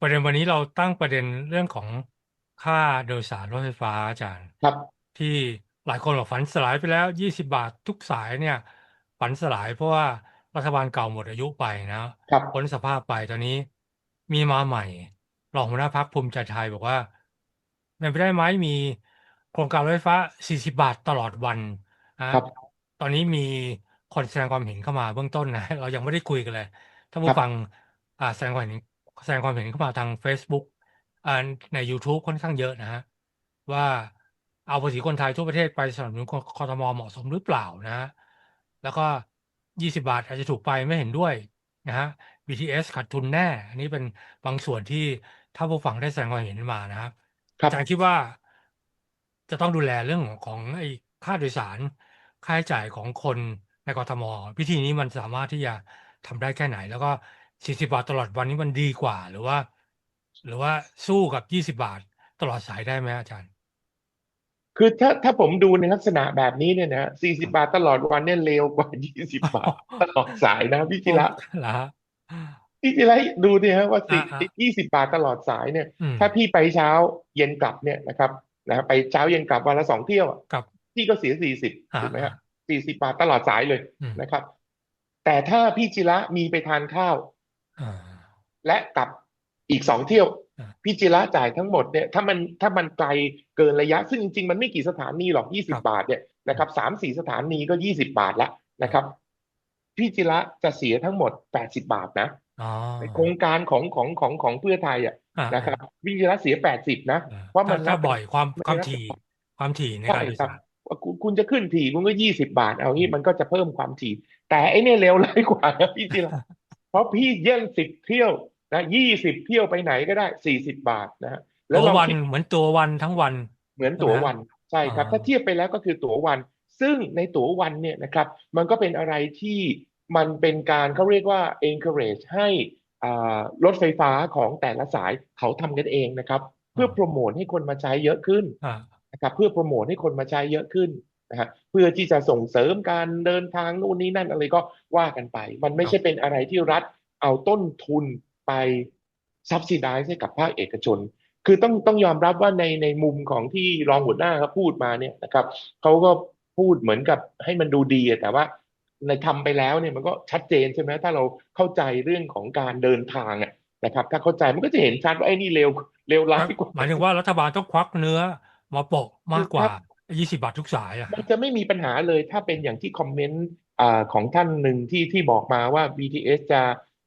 ประเด็นวันนี้เราตั้งประเด็นเรื่องของค่าโดยสารรถไฟฟ้าอาจารย์ ครับ ที่หลายคนบอกฝันสลายไปแล้ว 20 บาททุกสายเนี่ย ฝันสลายเพราะว่ารัฐบาลเก่าหมดอายุไปนะครับพ้นสภาพไปตอนนี้ มีมาใหม่รองหัวหน้าพรรคภูมิใจไทยบอกว่าเป็นไปได้ไหมมีโครงการรถไฟฟ้า 40 บาทตลอดวันนะครับ ตอนนี้มีคนแสดงความเห็นเข้ามาเบื้องต้นนะเรายังไม่ได้คุยกันเลย ถ้าคผู้รับฟังอ่าแสดงความเห็น แสดงความเห็นเข้ามาทาง Facebook อ่าใน YouTube ค่อนข้างเยอะนะฮะว่าเอาภาษีคนไทยทั่วประเทศไปสนับสนุนคอทมเหมาะสมหรือเปล่านะฮะแล้วก็ 20 บาทอาจจะถูกไปไม่เห็นด้วยนะฮะ BTS ขาดทุนแน่ อันนี้เป็นบางส่วนที่ถ้าผู้ฟังได้แสดงความเห็นมานะครับครัอาบจารย์คิดว่าจะต้องดูแลเรื่องของไอ้ค่าโดยสารค่าใช้จ่ายของคนในกทม วิธีนี้มันสามารถที่จะทำได้แค่ไหน แล้วก็ 40บาทตลอดวันนี้มันดีกว่า หรือว่า หรือว่าสู้กับ20บาทตลอดสายได้ไหมอาจารย์ คือถ้าถ้าผมดูในลักษณะแบบนี้เนี่ยนะ40บาทตลอดวันเนี่ยเลวกว่า20บาทตลอดสายนะพี่จิระเหรอฮะพี่จิระดูดิฮะว่าอ่าอ่าสี่20บาทตลอดสายเนี่ยอืมถ้าพี่ไปเช้าเย็นกลับเนี่ยนะครับนะไปเช้าเย็นกลับวันละสองเที่ยวอะกับพี่ก็เสีย40อ่าถูกไหมอ่าฮะ40บาทตลอดสายเลยอืมนะครับ แต่ถ้าพี่จิระมีไปทานข้าวอ่า และกลับอีกสองเที่ยวอ่าพี่จิระจ่ายทั้งหมดเนี่ยถ้ามันถ้ามันไกลเกินระยะ ซึ่งจริงๆ มันไม่กี่สถานีหรอก20บาทเนี่ยนะครับสามสี่สถานีก็20บาทละนะครับ พี่จิระจะเสียทั้งหมด80บาทนะอ๋อในโครงการของของของของเพื่อไทยอะอ่านะครับพี่จิระเสีย80นะอ่าเพราะมันถ้านับเป็นบ่อยความไม่ความนับถี่ความถี่ในใช่การโดยครับสารว่าคุณคุณจะขึ้นถี่คุณก็20บาท เอางี้มันก็จะเพิ่มความถี่ แต่ไอ้เนี่ยเร็วร้ายกว่านะพี่จิระ เพราะพี่เย่งสิบเที่ยวนะยี่สิบเที่ยวไปไหนก็ได้สี่สิบบาทนะฮะแล้วตัวลองวันคิดเหมือนตัววันทั้งวัน เหมือนตั๋ววันใช่ครับอ่าถ้าเทียบไปแล้วก็คือตั๋ววัน ซึ่งในตั๋ววันเนี่ยนะครับ มันก็เป็นอะไรที่มันเป็นการเขาเรียกว่า encourage ให้อ่ารถไฟฟ้าของแต่ละสายเขาทำกันเองนะครับ เพื่อโปรโมทให้คนมาใช้เยอะขึ้นอ่านะครับเพื่อโปรโมทให้คนมาใช้เยอะขึ้น นะฮะเพื่อที่จะส่งเสริมการเดินทางนู่นนี่นั่นอะไรก็ว่ากันไป มันไม่ใช่เป็นอะไรที่รัฐเอาต้นทุนไป subsidize ให้กับภาคเอกชน คือต้องต้องยอมรับว่าในในมุมของที่รองหัวหน้าเขาพูดมาเนี่ยนะครับเขาก็พูดเหมือนกับให้มันดูดีแต่ว่าในทำไปแล้วเนี่ยมันก็ชัดเจนใช่ไหมถ้าเราเข้าใจเรื่องของการเดินทางอะนะครับ ถ้าเข้าใจมันก็จะเห็นชัดว่าไอ้นี่เร็วเร็วร้ายกว่าหมายถึงว่ารัฐบาลต้องควักเนื้อมาปะมากกว่า 20บาททุกสายอะมันจะไม่มีปัญหาเลยถ้าเป็นอย่างที่คอมเมนต์อ่าของท่านหนึ่งที่ที่บอกมาว่า BTS จะ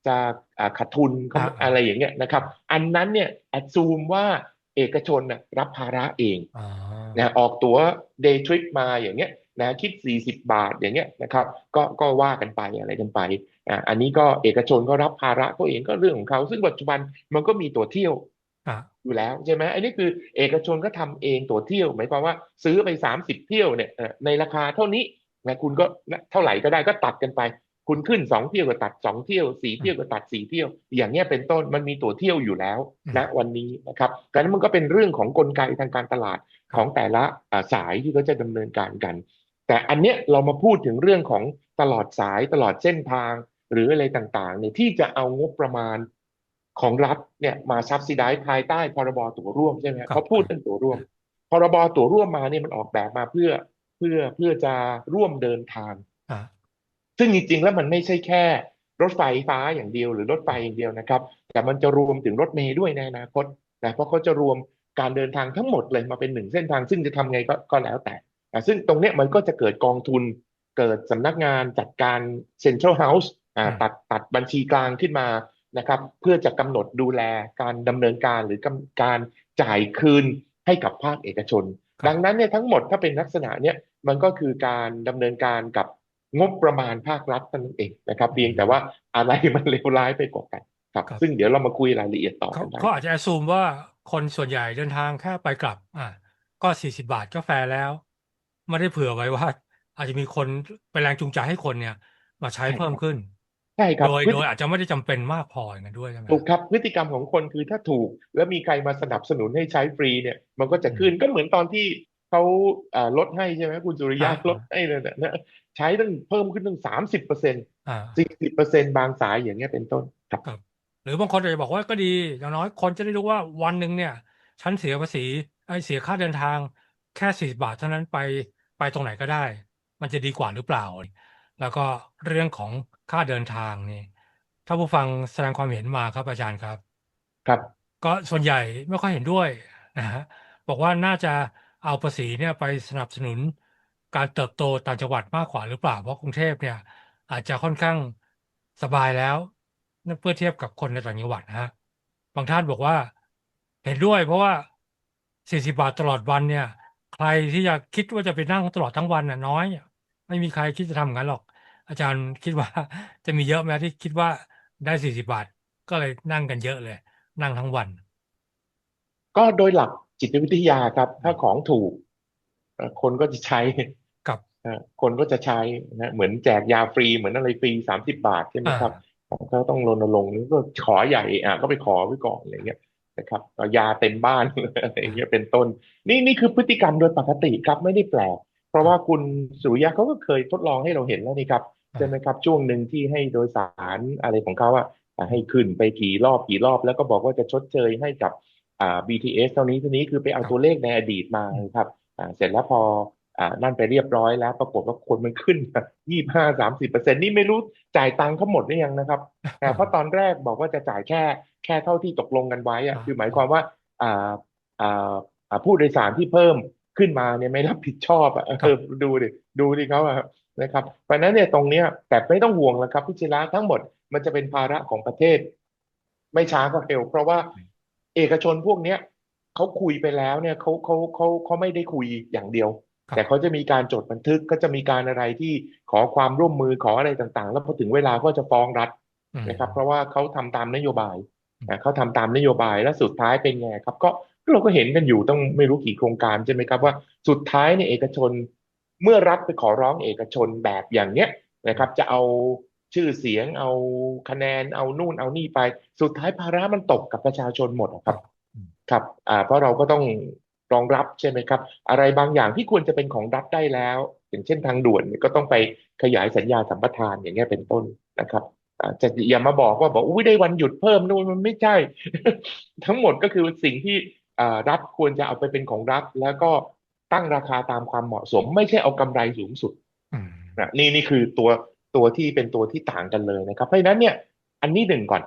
จะอ่าขาดทุนเขาอ่าอะไรอย่างเงี้ยนะครับ อันนั้นเนี่ยแอดซูมว่าเอกชนน่ะรับภาระเองอ๋อนะออกตั๋ว day trip มาอย่างเงี้ยนะคิด 40 บาทอย่างเงี้ยนะครับก็ก็ว่ากันไปอะไรกันไปอ่าอันนี้ก็เอกชนก็รับภาระเขาเองก็เรื่องของเขา ซึ่งปัจจุบันมันก็มีตั๋วเที่ยว อ่าอยู่แล้วใช่ไหมอันนี้คือเอกชนก็ทำเองตั๋วเที่ยว หมายความว่าซื้อไป 30 เที่ยวเนี่ยเอ่อในราคาเท่านี้นะคุณก็เท่าไหร่ก็ได้ก็ตัดกันไป คุณขึ้น2เที่ยวก็ตัด2เที่ยว4เที่ยวก็ตัด4เที่ยว อย่างเงี้ยเป็นต้นมันมีตั๋วเที่ยวอยู่แล้วนะวันนี้นะครับดังนั้นมันก็เป็นเรื่องของกลไกทางการตลาดของแต่ละอ่าสายที่เขาจะดำเนินการกัน แต่อันเนี้ยเรามาพูดถึงเรื่องของตลอดสายตลอดเส้นทางหรืออะไรต่างๆเนี่ยที่จะเอางบประมาณ ของรัฐเนี่ยมาซับซิได้ภายใต้พรบตั๋วร่วมใช่ไหมครับเขาพูดเรื่องตั๋วร่วม พรบตั๋วร่วมมาเนี่ยมันออกแบบมาเพื่อเพื่อเพื่อจะร่วมเดินทางอ่าซึ่งจริงๆแล้วมันไม่ใช่แค่รถไฟฟ้าอย่างเดียวหรือรถไฟอย่างเดียวนะครับ แต่มันจะรวมถึงรถเมล์ด้วยในอนาคตนะเพราะเขาจะรวมการเดินทางทั้งหมดเลยมาเป็นหนึ่งเส้นทาง ซึ่งจะทำไงก็ก็แล้วแต่อะซึ่งตรงเนี้ยมันก็จะเกิดกองทุน เกิดสำนักงานจัดการ Central House อ่าอืมตัดตัดบัญชีกลางขึ้นมา นะครับเพื่อจะกำหนดดูแลการดำเนินการหรือกำการจ่ายคืนให้กับภาคเอกชนครับดังนั้นเนี่ยทั้งหมดถ้าเป็นลักษณะเนี้ยมันก็คือการดำเนินการกับงบประมาณภาครัฐนั่นเองนะครับเพียงแต่ว่าอะไรมันเลวร้ายไปกว่ากันครับครับซึ่งเดี๋ยวเรามาคุยรายละเอียดต่อเขากันได้เขาอาจจะ a ซูมว่าคนส่วนใหญ่เดินทางแค่ไปกลับ อ่าก็40บาทก็แฟร์แล้ว ไม่ได้เผื่อไว้ว่า อาจจะมีคนเป็นแรงจูงใจให้คนเนี่ย มาใช้ใช่เพิ่มขึ้น ใช่ครับโดยพฤโดติยอาจจะไม่ได้จำเป็นมากพออย่างนั้นด้วยใช่ไหมถูกครับพฤติกรรมของคนคือถ้าถูก แล้วมีใครมาสนับสนุนให้ใช้ฟรีเนี่ย มันก็จะขึ้นก็เหมือนตอนที่เขาอ่าลดให้ใช่ไหมคุณสุริยะอ่าลดให้เลยนะนะใช้ตั้งเพิ่มขึ้นตั้งสามสิบเปอร์เซ็นต์อ่าสี่สิบเปอร์เซ็นต์บางสายอย่างเงี้ยเป็นต้นครับครับ หรือบางคนอาจจะบอกว่าก็ดี อย่างน้อยคนจะได้รู้ว่าวันหนึ่งเนี่ยฉันเสียภาษีไอ้เสียค่าเดินทางแค่สี่สิบาทเท่านั้นไปไปตรงไหนก็ได้ มันจะดีกว่าหรือเปล่า แล้วก็เรื่องของค่าเดินทางนี่ถ้าผู้ฟังแสดงความเห็นมาครับอาจารย์ครับ ครับ ก็ส่วนใหญ่ไม่ค่อยเห็นด้วยนะฮะบอกว่าน่าจะเอาภาษีเนี่ยไปสนับสนุนการเติบโตต่างจังหวัดมากกว่าหรือเปล่าเพราะกรุงเทพเนี่ย อาจจะค่อนข้างสบายแล้วนั่นเพื่อเทียบกับคนในต่างจังหวัดนะฮะบางท่านบอกว่าเห็นด้วยเพราะว่าสี่สิบาทตลอดวันเนี่ย ใครที่จะคิดว่าจะไปนั่งตลอดทั้งวันน่ะน้อย ไม่มีใครคิดจะทำงั้นหรอก อาจารย์คิดว่า จะมีเยอะไหมที่คิดว่าได้สี่สิบาท ก็เลยนั่งกันเยอะเลย นั่งทั้งวัน ก็โดยหลักจิตวิทยาครับ ถ้าของถูกเอ่อคนก็จะใช้กับเอ่อคนก็จะใช้นะเหมือนแจกยาฟรีเหมือนอะไรฟรีสามสิบบาทใช่ไหมครับก็ต้องรณรงค์นี่ก็ขอใหญ่อะก็ไปขอไว้ก่อนอะไรเงี้ยนะครับเอายาเต็มบ้านอะไรเงี้ยเป็นต้น นี่นี่คือพฤติกรรมโดยปกติครับไม่ได้แปลก เพราะว่าคุณสุริยะเขาก็เคยทดลองให้เราเห็นแล้วนี่ครับอ่าใช่ไหมครับช่วงหนึ่งที่ให้โดยสารอะไรของเขาอะอะให้ขึ้นไปกี่รอบกี่รอบ แล้วก็บอกว่าจะชดเชยให้กับอ่า BTS เท่านี้เท่านี้คือไปเอาตัวเลขในอดีตมาครับอ่าเสร็จแล้วพออ่านั่นไปเรียบร้อยแล้วปรากฏว่าคนมันขึ้นยี่ห้าสามสิบเปอร์เซ็นต์นี่ไม่รู้จ่ายตังค์เขาหมดหรือยังนะครับอ่าเพราะตอนแรกบอกว่าจะจ่ายแค่แค่เท่าที่ตกลงกันไว้อะคือหมายความว่าอ่าอ่าอ่าผู้โดยสารที่เพิ่ม ขึ้นมาเนี่ยไม่รับผิดชอบอะเออดูดิดูดิเขาอะนะครับเพราะฉะนั้นเนี่ยตรงเนี้ยแต่ไม่ต้องห่วงแล้วครับพิจิระทั้งหมดมันจะเป็นภาระของประเทศ ไม่ช้าก็เร็วเพราะว่าเอกชนพวกเนี้ยเขาคุยไปแล้วเนี่ยเขาเขาเขาเขาไม่ได้คุยอย่างเดียวครับแต่เขาจะมีการจดบันทึกก็จะมีการอะไรที่ขอความร่วมมือขออะไรต่างๆ แล้วพอถึงเวลาก็จะฟ้องรัฐอืมนะครับ เพราะว่าเขาทำตามนโยบายอืมนะเขาทำตามนโยบายแล้วสุดท้ายเป็นไงครับ ก็ เราก็เห็นกันอยู่ต้องไม่รู้กี่โครงการใช่ไหมครับว่าสุดท้ายเนี่ยเอกชนเมื่อรัฐไปขอร้องเอกชนแบบอย่างเนี้ยนะครับ จะเอาชื่อเสียงเอาคะแนนเอานู่นเอานี่ไป สุดท้ายภาระมันตกกับประชาชนหมดครับ ครับอ่าเพราะเราก็ต้องรองรับใช่ไหมครับ อะไรบางอย่างที่ควรจะเป็นของรัฐได้แล้ว อย่างเช่นทางด่วนก็ต้องไปขยายสัญญาสัมปทานอย่างเงี้ยเป็นต้นนะครับจะอย่ามาบอกว่าบอกอุ้ยได้วันหยุดเพิ่มนู่นมันไม่ใช่ ทั้งหมดก็คือสิ่งที่ รัฐควรจะเอาไปเป็นของรัฐ แล้วก็ตั้งราคาตามความเหมาะสม ไม่ใช่เอากำไรสูงสุดอืมนะนี่นี่คือตัวตัวที่เป็นตัวที่ต่างกันเลยนะครับ เพราะฉะนั้นเนี่ยอันนี้หนึ่งก่อน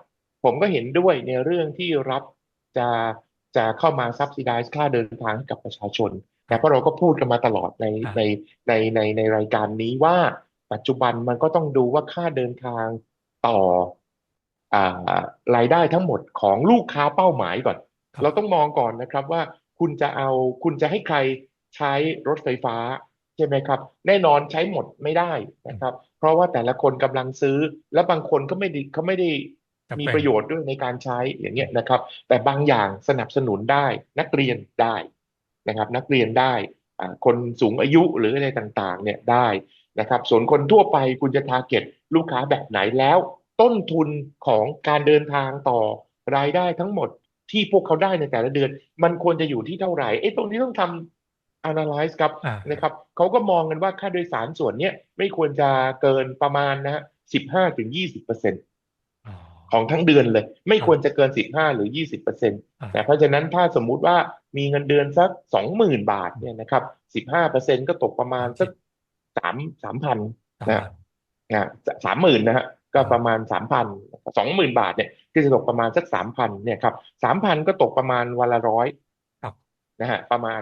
ผมก็เห็นด้วยในเรื่องที่รัฐจะจะเข้ามาซับซิไดซ์ค่าเดินทางให้กับประชาชนนะเพราะเราก็พูดกันมาตลอดในครับในในในในรายการนี้ว่าปัจจุบันมันก็ต้องดูว่าค่าเดินทางต่ออ่ารายได้ทั้งหมดของลูกค้าเป้าหมายก่อนครับ เราต้องมองก่อนนะครับว่าคุณจะเอาคุณจะให้ใครใช้รถไฟฟ้าใช่ไหมครับ แน่นอนใช้หมดไม่ได้นะครับ เพราะว่าแต่ละคนกำลังซื้อ และบางคนก็ไม่ได้เขาไม่ได้มีประโยชน์ด้วยในการใช้อย่างเงี้ยนะครับ แต่บางอย่างสนับสนุนได้นักเรียนได้นะครับ นักเรียนได้คนสูงอายุหรืออะไรต่างๆ เนี่ยได้นะครับ ส่วนคนทั่วไปคุณจะทาร์เก็ตลูกค้าแบบไหนแล้ว ต้นทุนของการเดินทางต่อรายได้ทั้งหมด ที่พวกเขาได้ในแต่ละเดือน มันควรจะอยู่ที่เท่าไหร่เอ้ตรงนี้ต้องทำ analyze ครับอ่านะครับเขาก็มองกันว่าค่าโดยสารส่วนเนี้ยไม่ควรจะเกินประมาณนะฮะสิบห้าถึงยี่สิบเปอร์เซ็นต์อ๋อของทั้งเดือนเลย ไม่ควรจะเกินสิบห้าหรือยี่สิบเปอร์เซ็นต์อ่านะเพราะฉะนั้นถ้าสมมุติว่ามีเงินเดือนสักสองหมื่นบาทเนี่ยนะครับสิบห้าเปอร์เซ็นต์ก็ตกประมาณสักสามสามพันตามนะนั้นนะสามหมื่นนะฮะ ก็ประมาณสามพันสองหมื่นบาทเนี่ยก็จะตกประมาณสักสามพันเนี่ยครับสามพันก็ตกประมาณวันละร้อยครับนะฮะประมาณ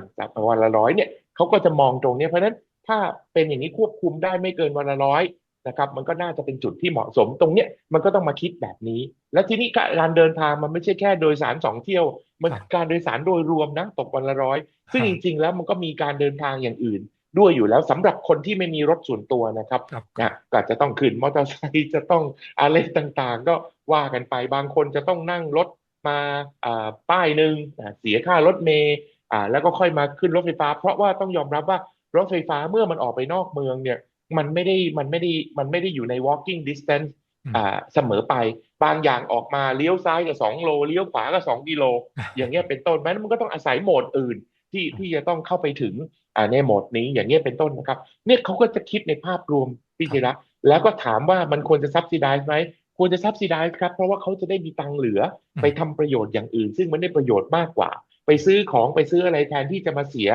วันละร้อยเนี่ยเขาก็จะมองตรงเนี้ยเพราะฉะนั้นถ้าเป็นอย่างนี้ควบคุมได้ไม่เกินวันละร้อยนะครับ มันก็น่าจะเป็นจุดที่เหมาะสมตรงเนี้ยมันก็ต้องมาคิดแบบนี้ และทีนี้การเดินทางมันไม่ใช่แค่โดยสารสองเที่ยว มันครับการโดยสารโดยรวมนะตกวันละร้อยซึ่งครัจบริง ๆ แล้วมันก็มีการเดินทางอย่างอื่น ด้วยอยู่แล้วสำหรับคนที่ไม่มีรถส่วนตัวนะครับครับนะก็จะต้องขึ้นมอเตอร์ไซค์จะต้องอะไรต่างๆ ก็ว่ากันไปบางคนจะต้องนั่งรถมาอ่าป้ายหนึ่งอ่าเสียค่ารถเมล์อ่าแล้วก็ค่อยมาขึ้นรถไฟฟ้า เพราะว่าต้องยอมรับว่ารถไฟฟ้าเมื่อมันออกไปนอกเมืองเนี่ยมันไม่ได้มันไม่ได้มันไม่ได้อยู่ใน walking distance อืมอ่าเสมอไปบางอย่างออกมาเลี้ยวซ้ายก็สองโลเลี้ยวขวาก็สองกิโล อย่างเงี้ยเป็นต้นมันมันก็ต้องอาศัยโหมดอื่นที่ที่จะต้องเข้าไปถึงอ่า ในโหมดนี้อย่างเงี้ยเป็นต้นนะครับ เนี่ยเขาก็จะคิดในภาพรวมพี่ธีระแล้วก็ถามว่ามันควรจะซับซิไดซ์ไหมควรจะ subsidize ครับ เพราะว่าเขาจะได้มีตังค์เหลืออืมไปทำประโยชน์อย่างอื่น ซึ่งมันได้ประโยชน์มากกว่า ไปซื้อของไปซื้ออะไรแทนที่จะมาเสีย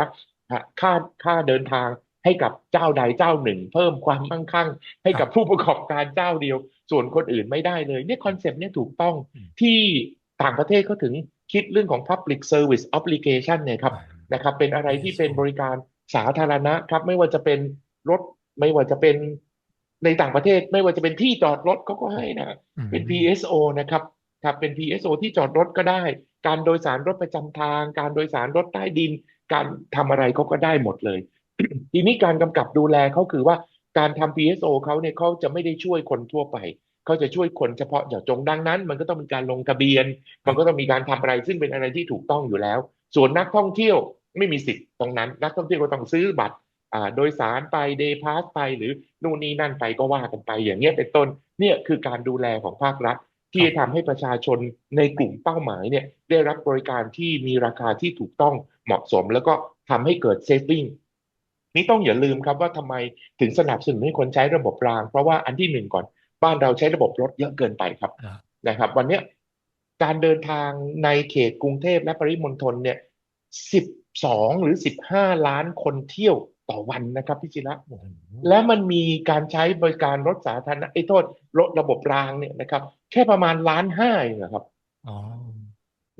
ค่าค่าเดินทางให้กับเจ้าใดเจ้าหนึ่ง เพิ่มความมั่งคั่ง ให้กับผู้ประกอบการเจ้าเดียว ส่วนคนอื่นไม่ได้เลยเนี่ยคอนเซปต์เนี่ยถูกต้องอืมที่ต่างประเทศเขาถึงคิดเรื่องของ public service obligation เนี่ยครับนะครับเป็นอะไรที่เป็นบริการ สาธารณะครับ ไม่ว่าจะเป็นรถ ไม่ว่าจะเป็นในต่างประเทศ ไม่ว่าจะเป็นที่จอดรถเขาก็ให้นะอืมเป็น PSO นะครับครับเป็น PSO ที่จอดรถก็ได้ การโดยสารรถประจำทาง การโดยสารรถใต้ดิน การทำอะไรเขาก็ได้หมดเลย ทีนี้การกำกับดูแลเขาคือว่าการทำ PSO เขาเนี่ยเขาจะไม่ได้ช่วยคนทั่วไปเขาจะช่วยคนเฉพาะเจาะจงดังนั้น มันก็ต้องมีการลงทะเบียน มันก็ต้องมีการทำอะไรซึ่งเป็นอะไรที่ถูกต้องอยู่แล้ว ส่วนนักท่องเที่ยว ไม่มีสิทธิ์ตรงนั้น นักท่องเที่ยวก็ต้องซื้อบัตรอ่าโดยสารไปเดย์พาสไปหรือนู่นนี่นั่นไปก็ว่ากันไป อย่างเงี้ยเป็นต้นเนี่ยคือการดูแลของภาครัฐ ที่จะทำให้ประชาชนในกลุ่มเป้าหมายเนี่ยได้รับบริการที่มีราคาที่ถูกต้องเหมาะสม แล้วก็ทำให้เกิดเซฟวิ่งนี่ต้องอย่าลืมครับว่าทำไมถึงสนับสนุนให้คนใช้ระบบราง เพราะว่าอันที่หนึ่งก่อนบ้านเราใช้ระบบรถเยอะเกินไปครับอ่านะครับ วันเนี้ยการเดินทางในเขตกรุงเทพและปริมณฑลเนี่ยสิบ สองหรือสิบห้าล้านคนเที่ยวต่อวันนะครับพี่จิระโอ้โหและมันมีการใช้บริการรถสาธารณะไอ้โทษรถระบบรางเนี่ยนะครับ แค่ประมาณล้านห้าเองนะครับอ๋อ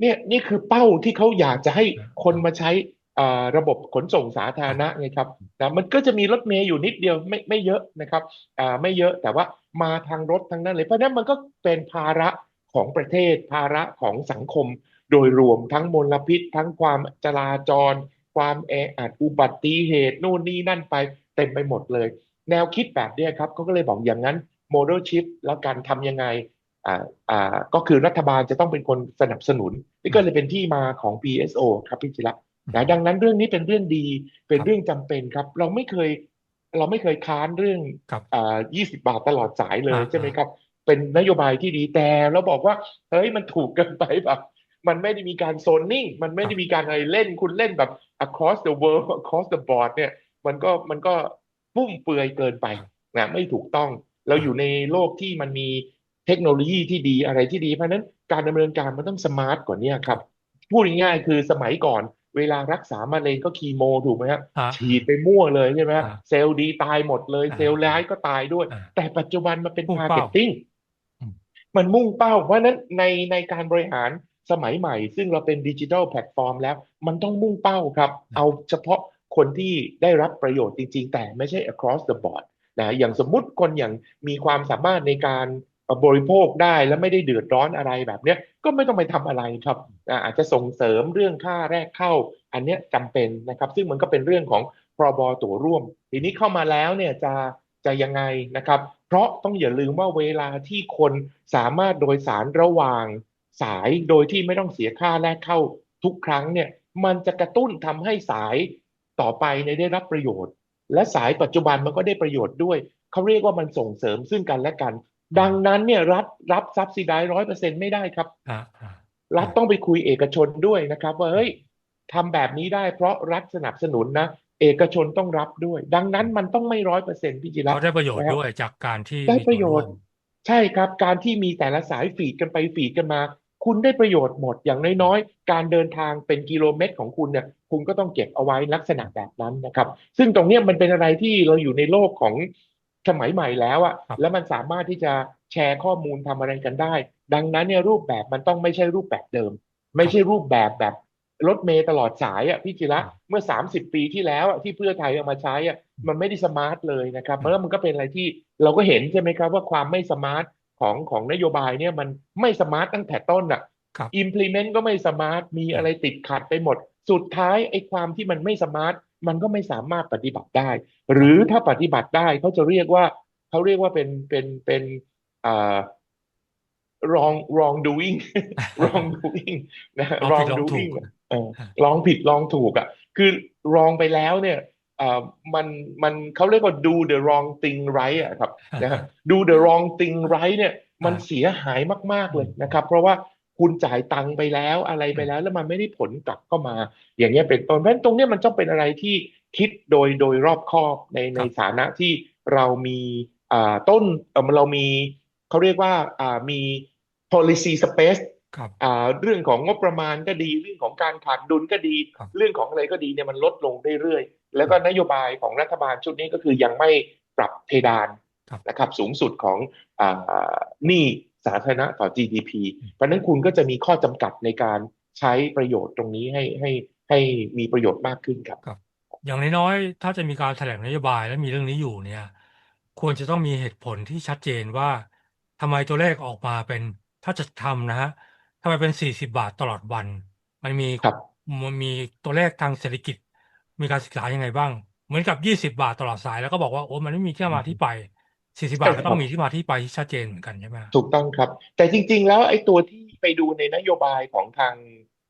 เนี่ยนี่คือเป้าที่เขาอยากจะให้คนมาใช้อ่าระบบขนส่งสาธารณะไงครับนะมันก็จะมีรถเมย์อยู่นิดเดียวไม่ไม่เยอะนะครับอ่าไม่เยอะแต่ว่ามาทางรถทั้งนั้นเลยเพราะฉะนั้นมันก็เป็นภาระของประเทศภาระของสังคม โดยรวมทั้งมลพิษ ทั้งความจราจร ความแออัดอุบัติเหตุนู่นนี่นั่นไปเต็มไปหมดเลย แนวคิดแบบเนี้ยครับเขาก็เลยบอกอย่างนั้นโมเดลชิพแล้วการทำยังไงอ่าอ่าก็คือรัฐบาลจะต้องเป็นคนสนับสนุนนี่ก็เลยเป็นที่มาของ PSO ครับพี่จิระนะดังนั้นเรื่องนี้เป็นเรื่องดีเป็นเรื่องจำเป็นครับ เราไม่เคย เราไม่เคยค้านเรื่องครับอ่า20 บาทตลอดสายเลยอ่าใช่ไหมครับ เป็นนโยบายที่ดีแต่เราบอกว่าเฮ้ยมันถูกเกินไปแบบ มันไม่ได้มีการโซนนิ่ง มันไม่ได้มีการอะไรเล่นคุณเล่นแบบ across the world across the board เนี่ย มันก็มันก็ฟุ่มเฟือยเกินไปนะไม่ถูกต้องเราอยู่ในโลกที่มันมีเทคโนโลยีที่ดีอะไรที่ดีเพราะฉะนั้นการดำเนินการมันต้องสมาร์ทกว่านี้ครับพูดง่ายๆคือสมัยก่อนเวลารักษามะเร็งก็คีโมถูกไหมฮะอ่าฉีดไปมั่วเลยใช่ไหมฮะอ่าเซลล์ดีตายหมดเลยอ่าเซลล์ร้ายก็ตายด้วยอ่าแต่ปัจจุบันมันเป็นมุ่งมาร์เป้าเก็ตติ้งอืมมันมุ่งเป้า เพราะฉะนั้นในในการบริหาร สมัยใหม่ ซึ่งเราเป็นดิจิทัลแพลตฟอร์มแล้ว มันต้องมุ่งเป้าครับ เอาเฉพาะคนที่ได้รับประโยชน์จริง ๆ แต่ไม่ใช่ across the board นะอย่างสมมุติคนอย่างมีความสามารถในการบริโภคได้และไม่ได้เดือดร้อนอะไรแบบเนี้ยก็ไม่ต้องไปทำอะไรครับอ่าอาจจะส่งเสริมเรื่องค่าแรกเข้า อันเนี้ยจำเป็นนะครับ ซึ่งมันก็เป็นเรื่องของพรบตั๋วร่วม ทีนี้เข้ามาแล้วเนี่ยจะจะยังไงนะครับ เพราะต้องอย่าลืมว่าเวลาที่คนสามารถโดยสารระหว่าง สายโดยที่ไม่ต้องเสียค่าแรกเข้าทุกครั้งเนี่ยมันจะกระตุ้นทำให้สายต่อไปเนี่ยได้รับประโยชน์ และสายปัจจุบันมันก็ได้ประโยชน์ด้วย เขาเรียกว่ามันส่งเสริมซึ่งกันและกัน ดังนั้นเนี่ยรัฐรับซับซิได้ร้อยเปอร์เซ็นไม่ได้ครับอ่าอ่ารัฐต้องไปคุยเอกชนด้วยนะครับ ว่าเฮ้ยทำแบบนี้ได้เพราะรัฐสนับสนุนนะเอกชนต้องรับด้วย ดังนั้นมันต้องไม่ร้อยเปอร์เซ็นต์พี่จิรัเขาได้ประโยชน์ด้วยจากการที่ได้มีประโยชน์วมใช่ครับ การที่มีแต่ละสายฟีดกันไปฟีดกันมา คุณได้ประโยชน์หมดอย่างน้อยๆ การเดินทางเป็นกิโลเมตรของคุณเนี่ยคุณก็ต้องเก็บเอาไว้ลักษณะแบบนั้นนะครับ ซึ่งตรงเนี้ยมันเป็นอะไรที่เราอยู่ในโลกของสมัยใหม่แล้วอะครับแล้วมันสามารถที่จะแชร์ข้อมูลทำอะไรกันได้ ดังนั้นเนี่ยรูปแบบมันต้องไม่ใช่รูปแบบเดิม ไม่ใช่รูปแบบแบบรถเมล์ตลอดสายอะพี่จิระเมื่อ 30 ปีที่แล้วอะที่เพื่อไทยเอามาใช้อะมันไม่ได้สมาร์ทเลยนะครับแล้วมันก็เป็นอะไรที่เราก็เห็นใช่ไหมครับว่าความไม่สมาร์ท ของของนโยบายเนี่ยมันไม่สมาร์ทตั้งแต่ต้นอะครับ implement ก็ไม่สมาร์ทมีอะไรติดขัดไปหมด สุดท้ายไอ้ความที่มันไม่สมาร์ทมันก็ไม่สามารถปฏิบัติได้ หรือถ้าปฏิบัติได้เขาจะเรียกว่าเขาเรียกว่าเป็นเป็นเป็นอ่า wrong wrong doing wrong doing นะลองผิ wrong ดลองถูก doing เออลองผิดลองถูกอะคือลองไปแล้วเนี่ยเอ่อ มันมันเขาเรียกว่า do the wrong thing right อะครับนะฮะ do the wrong thing right เนี่ยมันเสียหายมาก ๆ เลยนะครับ เพราะว่าคุณจ่ายตังค์ไปแล้วอะไรไปแล้ว แล้วมันไม่ได้ผลกลับเข้ามา อย่างเงี้ยเป็นต้นเพราะฉะนั้นตรงเนี้ยมันต้องเป็นอะไรที่คิดโดยโดยรอบคอบในในฐานะที่เรามีอ่าต้นเอ่อเรามีเขาเรียกว่าอ่ามี policy space ครับอ่าเรื่องของงบประมาณก็ดีเรื่องของการขาดดุลก็ดีครับเรื่องของอะไรก็ดีเนี่ยมันลดลงเรื่อยๆ แล้วก็นโยบายของรัฐบาลชุดนี้ก็คือยังไม่ปรับเพดานครับนะครับสูงสุดของอ่าหนี้สาธารณะต่อ GDP เพราะฉะนั้นคุณก็จะมีข้อจำกัดในการใช้ประโยชน์ตรงนี้ให้ให้ให้มีประโยชน์มากขึ้นครับอย่างน้อยๆ ถ้าจะมีการแถลงนโยบายและมีเรื่องนี้อยู่เนี่ย ควรจะต้องมีเหตุผลที่ชัดเจนว่าทำไมตัวเลขออกมาเป็นถ้าจะทำนะฮะทำไมเป็นสี่สิบาทตลอดวัน มันมีครับมันมีตัวเลขทางเศรษฐกิจ มีการศึกษายังไงบ้าง เหมือนกับยี่สิบาทตลอดสายแล้วก็บอกว่าโอ้มันไม่มีที่มาที่ไปสี่สิบาทใช่ครัก็บต้องมีที่มาที่ไปที่ชัดเจนเหมือนกันใช่ไหมฮะถูกต้องครับ แต่จริง ๆ แล้วไอ้ตัวที่ไปดูในนโยบายของทาง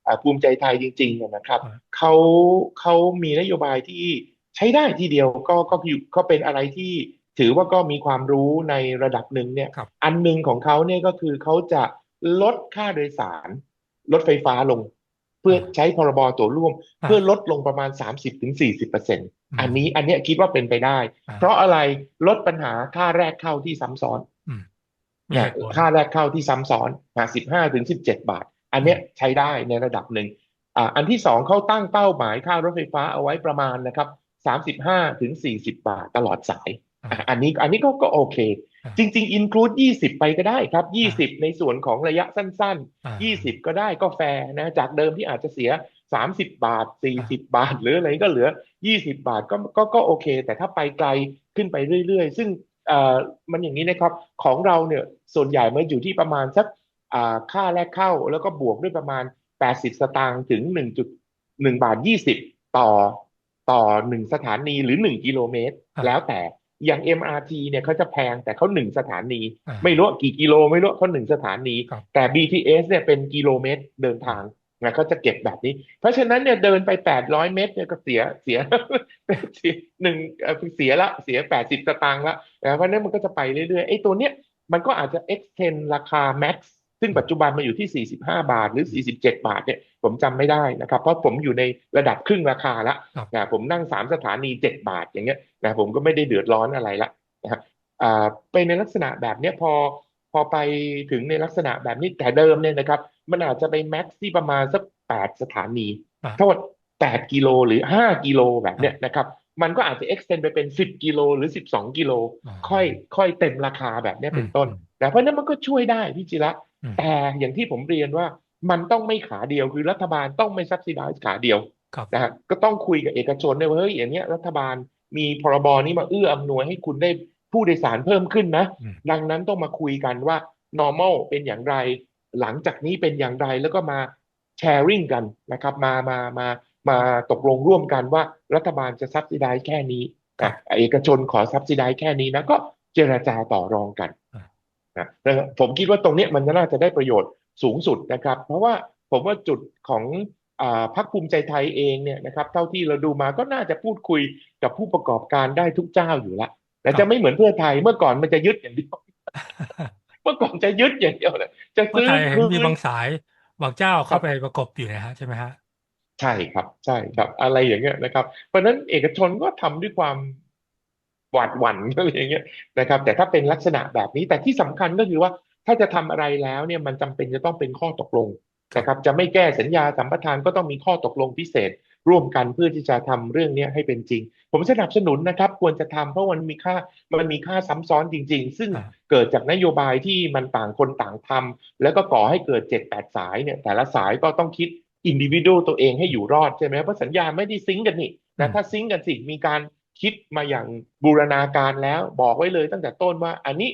อ่าภูมิใจไทยจริงๆเนี่ยนะครับอ่าเขาเขามีนโยบายที่ใช้ได้ทีเดียวก็ก็คือก็เป็นอะไรที่ถือว่าก็มีความรู้ในระดับหนึ่งเนี่ยครับอันหนึ่งของเขาเนี่ยก็คือเขาจะลดค่าโดยสารรถไฟฟ้าลง เพื่อใช้พรบตั๋วร่วมอ่าเพื่อลดลงประมาณ 30-40%อมอันนี้อันเนี้ยคิดว่าเป็นไปได้อ่าเพราะอะไรลดปัญหาค่าแรกเข้าที่ซ้ำซ้อนอืมมีเนี่ยเหตุผลค่าแรกเข้าที่ซ้ำซ้อนนะสิบห้าถึงสิบเจ็ดบาท อันเนี้ยใช้ได้ในระดับหนึ่งอ่าอันที่สองเขาตั้งเป้าหมายค่ารถไฟฟ้าเอาไว้ประมาณนะครับสามสิบห้าถึงสี่สิบบาทตลอดสายอ่าอะอันนี้อันนี้ก็ก็โอเคอ่า จริง ๆ include ยี่สิบไปก็ได้ครับยี่สิบในส่วนของระยะสั้นอ่าๆยี่สิบก็ได้ก็แฟร์นะ จากเดิมที่อาจจะเสียสามสิบบาทสี่สิบบาท หรืออะไรก็เหลือยี่สิบบาทก็ก็ก็โอเค แต่ถ้าไปไกลขึ้นไปเรื่อย ๆ ซึ่งเอ่อมันอย่างนี้นะครับของเราเนี่ยส่วนใหญ่มันอยู่ที่ประมาณสักอ่าค่าแรกเข้าแล้วก็บวกด้วยประมาณ 80 สตางค์ถึง 1.1 บาท 20 ต่อต่อ 1 สถานีหรือ 1 กิโลเมตรอ่าแล้วแต่ อย่าง MRT เนี่ยเขาจะแพงแต่เขา1สถานีอ่าไม่รู้ว่ากี่กิโลไม่รู้เขาหนึ่งสถานีครับแต่ BTS เนี่ยเป็นกิโลเมตรเดินทางนะเขาจะเก็บแบบนี้ เพราะฉะนั้นเนี่ยเดินไป800เมตรเนี่ยก็เสียเสียเสียหนึ่งเอ่อเสียละเสีย80สตางค์ละนะเพราะฉะนั้นมันก็จะไปเรื่อยๆไอ้ตัวเนี้ยมันก็อาจจะ extend ราคา max ซึ่งปัจจุบันมาอยู่ที่ 45 บาทหรือ 47 บาทเนี่ยผมจำไม่ได้นะครับ เพราะผมอยู่ในระดับครึ่งราคาละครับนะผมนั่ง 3 สถานี 7 บาทอย่างเงี้ยนะผมก็ไม่ได้เดือดร้อนอะไรละนะครับอ่าเป็นในลักษณะแบบเนี้ยพอพอไปถึงในลักษณะแบบนี้แต่เดิมเนี่ยนะครับ มันอาจจะไปแม็กซ์ที่ประมาณสัก 8 สถานีอ่าโทษ8กิโลหรือ 5 กิโลแบบเนี้ยนะครับมันก็อาจจะ extend ไปเป็น 10 กิโลหรือ 12 กิโลอ่าค่อยค่อยเต็มราคาแบบเนี้ยเป็นต้นอืมนะเพราะฉะนั้นมันก็ช่วยได้พี่จิระอืม แต่อย่างที่ผมเรียนว่ามันต้องไม่ขาเดียวคือรัฐบาลต้องไม่ subsidize ขาเดียวครับนะฮะก็ต้องคุยกับเอกชนด้วยว่าเฮ้ยอย่างเนี้ยรัฐบาลมีพรบนี้มาเอื้ออำนวยให้คุณได้ผู้โดยสารเพิ่มขึ้นนะอืมดังนั้นต้องมาคุยกันว่า normal เป็นอย่างไร หลังจากนี้เป็นอย่างไรแล้วก็มา sharing กันนะครับ มามามามาตกลงร่วมกันว่ารัฐบาลจะ subsidize แค่นี้ครับอะเอกชนขอ subsidize แค่นี้นะก็เจรจาต่อรองกันอ่า นะแล้วผมคิดว่าตรงเนี้ยมันน่าจะได้ประโยชน์สูงสุดนะครับ เพราะว่าผมว่าจุดของอ่าพรรคภูมิใจไทยเองเนี่ยนะครับเท่าที่เราดูมาก็น่าจะพูดคุยกับผู้ประกอบการได้ทุกเจ้าอยู่แล้วแต่จะไม่เหมือนเพื่อไทยเมื่อก่อนมันจะยึดอย่างเดียวเมื่อก่อนจะยึดอย่างเดียวเลยจะเมื่อซื้อไทยเห็นคืมีนบางสายบางเจ้าเข้าไปประกบอยู่นะฮะใช่ไหมฮะใช่ครับใช่ครับอะไรอย่างเงี้ยนะครับ เพราะฉะนั้นเอกชนก็ทำด้วยความ หวาดหวั่นอะไรอย่างเงี้ยนะครับ แต่ถ้าเป็นลักษณะแบบนี้แต่ที่สำคัญก็คือว่าถ้าจะทำอะไรแล้วเนี่ยมันจำเป็นจะต้องเป็นข้อตกลงนะครับ จะไม่แก้สัญญาสัมปทานก็ต้องมีข้อตกลงพิเศษ ร่วมกันเพื่อที่จะทำเรื่องเนี้ยให้เป็นจริง ผมสนับสนุนนะครับ ควรจะทำเพราะมันมีค่ามันมีค่าซ้ำซ้อนจริง ๆ ซึ่งอ่าเกิดจากนโยบายที่มันต่างคนต่างทำแล้วก็ก่อให้เกิดเจ็ดแปดสายเนี่ยแต่ละสายก็ต้องคิดอินดิวิ a l ตัวเองให้อยู่รอดใช่ไหมเพราะสัญญาไม่ได้ซิงก์กันนี่อืนะมถ้าซิงก์กันสิมีการ คิดมาอย่างบูรณาการแล้วบอกไว้เลยตั้งแต่ต้นว่าอันนี้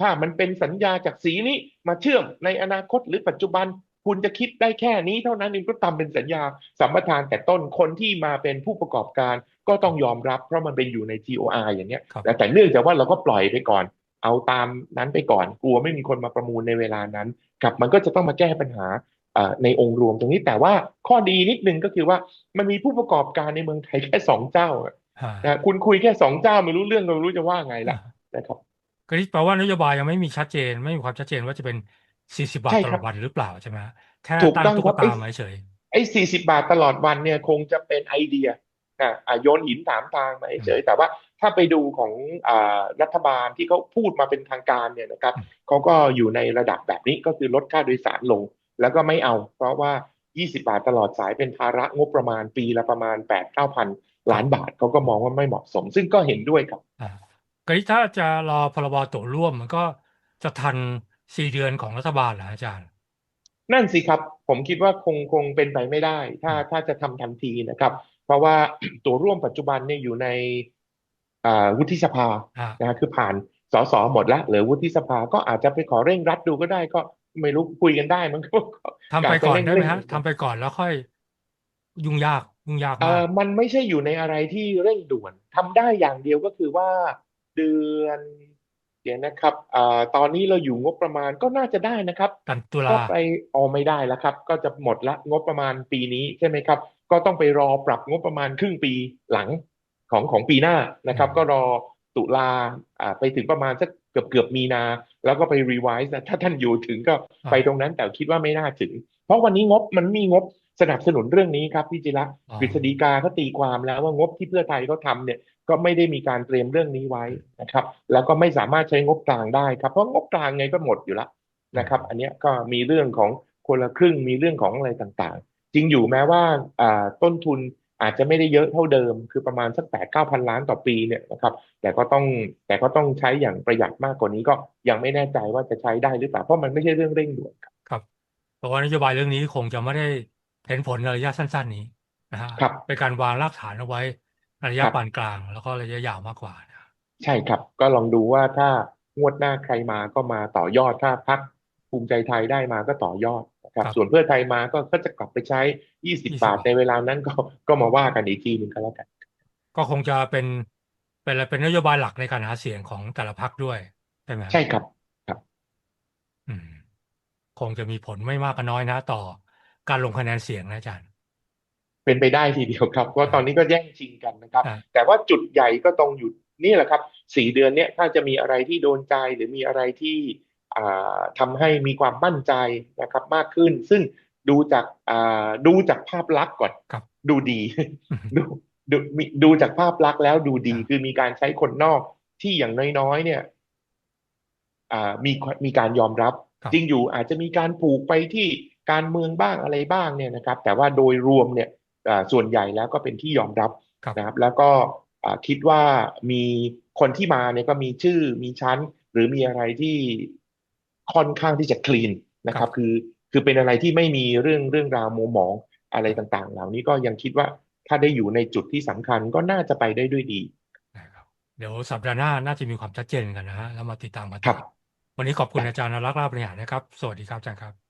ถ้ามันเป็นสัญญาจากสีนี้มาเชื่อมในอนาคตหรือปัจจุบันคุณจะคิดได้แค่นี้เท่านั้นเองก็ทำเป็นสัญญาสัมปทานแต่ต้นคนที่มาเป็นผู้ประกอบการก็ต้องยอมรับเพราะมันเป็นอยู่ใน TOR อย่างเงี้ยแต่เนื่องจากว่าเราก็ปล่อยไปก่อน เอาตามนั้นไปก่อน กลัวไม่มีคนมาประมูลในเวลานั้นครับมันก็จะต้องมาแก้ปัญหาในองค์รวมตรงนี้แต่ว่าข้อดีนิดนึงก็คือว่ามันมีผู้ประกอบการในเมืองไทยแค่สองเจ้า นะคุณคุยแค่สองเจ้าไม่รู้เรื่องก็ไม่รู้จะว่าไงละนะครับก็นี่แปลว่านโยบายยังไม่มีชัดเจน ไม่มีความชัดเจนว่าจะเป็น40บาทใช่ตคลรัอบดวันหรือเปล่าใช่ไหมฮะแค่ถูกตั้งต้องตุ๊คกรับไอ้ตามาเฉยไอ้สี่สิบาทตลอดวันเนี่ยคงจะเป็นไอเดียนะอะโยนหินถามทางมาเฉยๆแต่ว่าถ้าไปดูของอ่ารัฐบาลที่เขาพูดมาเป็นทางการเนี่ยนะครับเขาก็อยู่ในระดับแบบนี้ก็คือลดค่าโดยสารลง แล้วก็ไม่เอา เพราะว่า 20 บาทตลอดสายเป็นภาระงบประมาณปีละประมาณ8 9พัน ล้านบาทเขาก็มองว่าไม่เหมาะสม ซึ่งก็เห็นด้วยครับอ่ากรณีถ้าจะรอพรบตั๋วร่วมมันก็จะทันสี่เดือนของรัฐบาลเหรออาจารย์ นั่นสิครับ ผมคิดว่าคงคงเป็นไปไม่ได้ ถ้าถ้าจะทำทันทีนะครับ เพราะว่าตัวร่วมปัจจุบันเนี่ยอยู่ในอ่าวุฒิสภาอ่านะฮะคือผ่านสสหมดแล้วเหลือวุฒิสภาก็อาจจะไปขอเร่งรัดดูก็ได้ก็ไม่รู้คุยกันได้มันก็ทำไปก่อนได้ไหมฮะเร่งๆทำไปก่อนแล้วค่อยยุ่งยาก ยุ่งยากเอ่มาอกมันไม่ใช่อยู่ในอะไรที่เร่งด่วนทำได้อย่างเดียวก็คือว่าเดือนเดี๋ยวนะครับเอ่อตอนนี้เราอยู่งบประมาณก็น่าจะได้นะครับกันตุก็ลาไปออไม่ได้แล้วครับ ก็จะหมดละงบประมาณปีนี้ใช่ไหมครับ ก็ต้องไปรอปรับงบประมาณครึ่งปีหลังของของปีหน้านะครับอืมก็รอตุลาอ่าไปถึงประมาณสักเกือบเกือบมีนา แล้วก็ไปรีไวซ์นะถ้าท่านอยู่ถึงก็ไปตรงนั้นแต่คิดว่าไม่น่าถึง เพราะวันนี้งบมันมีงบ สนับสนุนเรื่องนี้ครับพี่จิระอ๋อกฤษฎีกาเขาตีความแล้วว่างบที่เพื่อไทยเขาทำเนี่ยก็ไม่ได้มีการเตรียมเรื่องนี้ไว้นะครับ แล้วก็ไม่สามารถใช้งบกลางได้ครับเพราะงบกลางไงก็หมดอยู่แล้วนะครับ อันเนี้ยก็มีเรื่องของคนละครึ่งมีเรื่องของอะไรต่างๆ จริงอยู่แม้ว่าอ่าต้นทุนอาจจะไม่ได้เยอะเท่าเดิม คือประมาณสักแปดเก้าพันล้านต่อปีเนี่ยนะครับ แต่ก็ต้องแต่ก็ต้องใช้อย่างประหยัดมากกว่านี้ก็ยังไม่แน่ใจว่าจะใช้ได้หรือเปล่าเพราะมันไม่ใช่เรื่องเร่งด่วนครับครับเพราะว่านโยบายเรื่องนี้คงจะไม่ได้ เห็นผลในระยะสั้น ๆ นี้นะฮะครับเป็นการวางรากฐานเอาไว้ในระยะครับปานกลาง แล้วก็ระยะยาวมากกว่านะใช่ครับ ก็ลองดูว่าถ้างวดหน้าใครมาก็มาต่อยอดถ้าพักภูมิใจไทยได้มาก็ต่อยอดนะครับ ส่วนเพื่อไทยมาก็ก็จะกลับไปใช้ 20 บาทในเวลานั้นก็ก็มาว่ากันอีกทีหนึ่งก็แล้วกัน ก็คงจะเป็นเป็นอะไรเป็นนโยบายหลักในการหาเสียงของแต่ละพรรคด้วยใช่ไหมใช่ครับ อืม คงจะมีผลไม่มากก็น้อยนะ ต่อ การลงคะแนนเสียงนะอาจารย์ เป็นไปได้ทีเดียวครับเพราะตอนนี้ก็แย่งชิงกันนะครับอ่าแต่ว่าจุดใหญ่ก็ตรงอยู่นี่แหละครับสี่เดือนเนี้ยถ้าจะมีอะไรที่โดนใจหรือมีอะไรที่อ่าทำให้มีความมั่นใจนะครับมากขึ้น ซึ่งดูจากอ่าดูจากภาพลักษณ์ก่อนครับดูดีดูดูมีดูจากภาพลักษณ์แล้วดูดีครับคือมีการใช้คนนอกที่อย่างน้อยๆ เนี่ยอ่ามีมีการยอมรับครับ จริงอยู่อาจจะมีการผูกไปที่ การเมืองบ้างอะไรบ้างเนี่ยนะครับ แต่ว่าโดยรวมเนี่ยอ่าส่วนใหญ่แล้วก็เป็นที่ยอมรับครับนะครับ แล้วก็อ่าคิดว่ามีคนที่มาเนี่ยก็มีชื่อมีชั้น หรือมีอะไรที่ค่อนข้างที่จะคลีนนะคครัรับบคือคือเป็นอะไรที่ไม่มีเรื่องเรื่องราวมัวหมองอะไรต่างๆ เหล่านี้ก็ยังคิดว่าถ้าได้อยู่ในจุดที่สำคัญก็น่าจะไปได้ด้วยดีนะครับเดี๋ยวสัปดาห์หน้าน่าจะมีความชัดเจนกันนะฮะแล้วมาติดตามกันครับ วันนี้ขอบคุณอาจารย์นรักษ์ลาภบริหารนะครับ สวัสดีครับอาจารย์ครับ